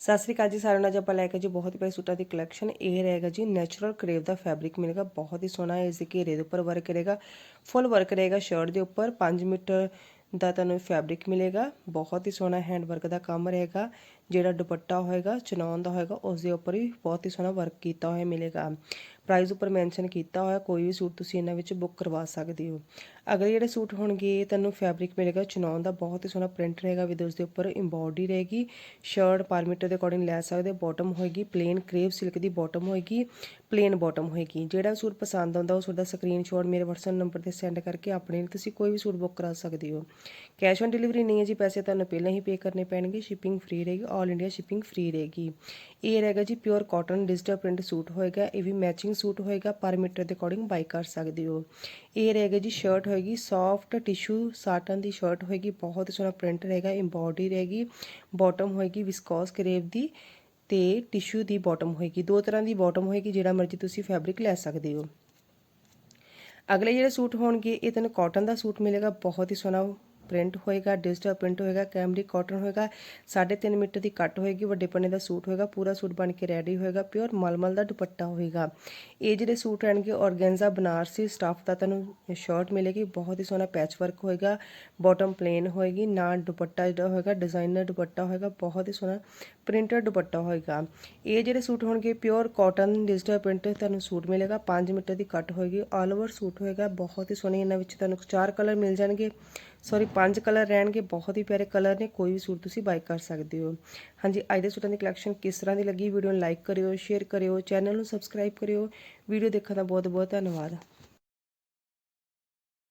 ਸਤਿ ਸ੍ਰੀ ਅਕਾਲ ਜੀ ਸਾਰਿਆਂ ਨੂੰ। ਅੱਜ ਆਪਾਂ ਲੈ ਕੇ ਜੀ ਬਹੁਤ ਹੀ ਪਿਆਰੇ ਸੂਟਾਂ ਦੀ ਕਲੈਕਸ਼ਨ ਇਹ ਰਹੇਗਾ ਜੀ ਨੈਚੁਰਲ ਕਰੇਵ ਦਾ ਫੈਬਰਿਕ ਮਿਲੇਗਾ ਬਹੁਤ ਹੀ ਸੋਹਣਾ, ਇਸ ਦੇ ਘੇਰੇ ਦੇ ਉੱਪਰ ਵਰਕ ਰਹੇਗਾ ਫੁੱਲ ਵਰਕ ਰਹੇਗਾ ਸ਼ਰਟ ਦੇ ਉੱਪਰ। 5 ਮੀਟਰ ਦਾ ਤੁਹਾਨੂੰ ਫੈਬਰਿਕ ਮਿਲੇਗਾ। ਬਹੁਤ ਹੀ ਸੋਹਣਾ ਹੈਂਡ ਵਰਕ ਦਾ ਕੰਮ ਰਹੇਗਾ। ਜਿਹੜਾ ਦੁਪੱਟਾ ਹੋਏਗਾ ਚਨੌਨ ਦਾ ਹੋਏਗਾ ਉਸ ਦੇ ਉੱਪਰ ਵੀ ਬਹੁਤ ਹੀ ਸੋਹਣਾ ਵਰਕ ਕੀਤਾ ਹੋਇਆ ਮਿਲੇਗਾ। ਪ੍ਰਾਈਸ ਉੱਪਰ ਮੈਂਸ਼ਨ ਕੀਤਾ ਹੋਇਆ, ਕੋਈ ਵੀ ਸੂਟ ਤੁਸੀਂ ਇਹਨਾਂ ਵਿੱਚ ਬੁੱਕ ਕਰਵਾ ਸਕਦੇ ਹੋ। ਅਗਲੇ ਜਿਹੜੇ ਸੂਟ ਹੋਣਗੇ ਤੁਹਾਨੂੰ ਫੈਬਰਿਕ ਮਿਲੇਗਾ ਚਨੌਨ ਦਾ ਬਹੁਤ ਹੀ ਸੋਹਣਾ ਪ੍ਰਿੰਟ ਰਹੇਗਾ ਵਿਦ ਉਸ ਦੇ ਉੱਪਰ ਇੰਬੋਡੀ ਰਹੇਗੀ। ਸ਼ਰਟ ਪਰ ਮੀਟਰ ਦੇ ਅਕੋਰਡਿੰਗ ਲੈ ਸਕਦੇ ਬਾਟਮ ਹੋਏਗੀ ਪਲੇਨ ਕ੍ਰੇਪ ਸਿਲਕ ਦੀ ਬਾਟਮ ਹੋਏਗੀ ਪਲੇਨ ਬਾਟਮ ਹੋਏਗੀ। ਜਿਹੜਾ ਸੂਟ ਪਸੰਦ ਆਉਂਦਾ, ਉਹ ਸੂਟ ਦਾ ਸਕਰੀਨਸ਼ਾਟ ਮੇਰੇ WhatsApp ਨੰਬਰ ਤੇ ਸੈਂਡ ਕਰਕੇ ਆਪਣੇ ਲਈ ਤੁਸੀਂ ਕੋਈ ਵੀ ਸੂਟ ਬੁੱਕ ਕਰਾ ਸਕਦੇ ਹੋ। ਕੈਸ਼ ਔਨ ਡਿਲੀਵਰੀ ਨਹੀਂ ਹੈ ਜੀ, ਪੈਸੇ ਤੁਹਾਨੂੰ ਪਹਿਲਾਂ ਹੀ ਪੇ ਕਰਨੇ ਪੈਣਗੇ ਸ਼ਿਪਿੰਗ ਫ੍ਰੀ ਰਹੇਗੀ ਆਲ ਇੰਡੀਆ ਸ਼ਿਪਿੰਗ ਫ੍ਰੀ ਰਹੇਗੀ। ਇਹ ਰਹੇਗਾ ਜੀ pure cotton digital print suit ਹੋਏਗਾ, ਇਹ ਵੀ ਮੈਚਿੰਗ ਸੂਟ ਹੋਏਗਾ, ਪਰ ਮੀਟਰ ਦੇ ਅਕੋਰਡਿੰਗ ਬਾਈ ਕਰ ਸਕਦੇ ਹੋ। ਇਹ ਰਹੇਗਾ ਜੀ ਸ਼ਰਟ ਹੋਏਗੀ ਸੌਫਟ ਟਿਸ਼ੂ ਸਾਟਨ ਦੀ ਸ਼ਰਟ ਹੋਏਗੀ, ਬਹੁਤ ਸੋਹਣਾ ਪ੍ਰਿੰਟ ਰਹੇਗਾ ਇੰਬੋਡੀ ਰਹੇਗੀ ਬਾਟਮ ਹੋਏਗੀ ਵਿਸਕੋਸ ਕਰੇਵ ਦੀ ਤੇ ਟਿਸ਼ੂ ਦੀ ਬਾਟਮ ਹੋਏਗੀ। ਦੋ ਤਰ੍ਹਾਂ ਦੀ ਬਾਟਮ ਹੋਏਗੀ, ਜਿਹੜਾ ਮਰਜ਼ੀ ਤੁਸੀਂ ਫੈਬਰਿਕ ਲੈ ਸਕਦੇ ਹੋ। ਅਗਲੇ ਜਿਹੜੇ ਸੂਟ ਹੋਣਗੇ, ਇਹ ਤੈਨੂੰ ਕਾਟਨ ਦਾ ਸੂਟ ਮਿਲੇਗਾ, ਬਹੁਤ ਹੀ ਸੋਹਣਾ ਪ੍ਰਿੰਟ ਹੋਏਗਾ ਡਿਜੀਟਲ ਪ੍ਰਿੰਟ ਹੋਏਗਾ, ਕੈਮਰੀ ਕਾਟਨ ਹੋਏਗਾ 3.5 ਮੀਟਰ ਦੀ ਕੱਟ ਹੋਏਗੀ, ਵੱਡੇ ਪੰਨੇ ਦਾ ਸੂਟ ਹੋਏਗਾ, ਪੂਰਾ ਸੂਟ ਬਣ ਕੇ ਰੈਡੀ ਹੋਏਗਾ ਪਿਓਰ ਮਲਮਲ ਦਾ ਦੁਪੱਟਾ ਹੋਏਗਾ। ਇਹ ਜਿਹੜੇ ਸੂਟ ਰਹਿਣਗੇ, ਔਰਗੈਂਜ਼ਾ ਬਨਾਰਸੀ ਸਟਾਫ ਦਾ ਤੁਹਾਨੂੰ ਸ਼ਰਟ ਮਿਲੇਗੀ, ਬਹੁਤ ਹੀ ਸੋਹਣਾ ਪੈਚ ਵਰਕ ਹੋਏਗਾ ਬਾਟਮ ਪਲੇਨ ਹੋਏਗੀ, ਨਾਲ ਦੁਪੱਟਾ ਜਿਹੜਾ ਹੋਏਗਾ ਡਿਜ਼ਾਈਨਰ ਦੁਪੱਟਾ ਹੋਏਗਾ, ਬਹੁਤ ਹੀ ਸੋਹਣਾ ਪ੍ਰਿੰਟਡ ਦੁਪੱਟਾ ਹੋਏਗਾ। ਇਹ ਜਿਹੜੇ ਸੂਟ ਹੋਣਗੇ ਪਿਓਰ ਕਾਟਨ ਡਿਜੀਟਲ ਪ੍ਰਿੰਟ ਤੁਹਾਨੂੰ ਸੂਟ ਮਿਲੇਗਾ 5 ਮੀਟਰ ਦੀ ਕੱਟ ਹੋਏਗੀ ਆਲ ਓਵਰ ਸੂਟ ਹੋਏਗਾ, ਬਹੁਤ ਹੀ ਸੋਹਣੇ ਇਹਨਾਂ ਵਿੱਚ ਤੁਹਾਨੂੰ ਚਾਰ ਕਲਰ ਮਿਲ ਜਾਣਗੇ। ਸੌਰੀ ਪੰਜ ਕਲਰ ਰਹਿਣਗੇ, ਬਹੁਤ ਹੀ ਪਿਆਰੇ ਕਲਰ ਨੇ, ਕੋਈ ਵੀ ਸੂਟ ਤੁਸੀਂ ਬਾਈ ਕਰ ਸਕਦੇ ਹੋ। ਹਾਂਜੀ, ਅੱਜ ਦੇ ਸੂਟਾਂ ਦੀ ਕਲੈਕਸ਼ਨ ਕਿਸ ਤਰ੍ਹਾਂ ਦੀ ਲੱਗੀ? ਵੀਡੀਓ ਨੂੰ ਲਾਈਕ ਕਰਿਓ ਸ਼ੇਅਰ ਕਰਿਓ ਚੈਨਲ ਨੂੰ ਸਬਸਕ੍ਰਾਈਬ ਕਰਿਓ। ਵੀਡੀਓ ਦੇਖਣ ਦਾ ਬਹੁਤ ਬਹੁਤ ਧੰਨਵਾਦ।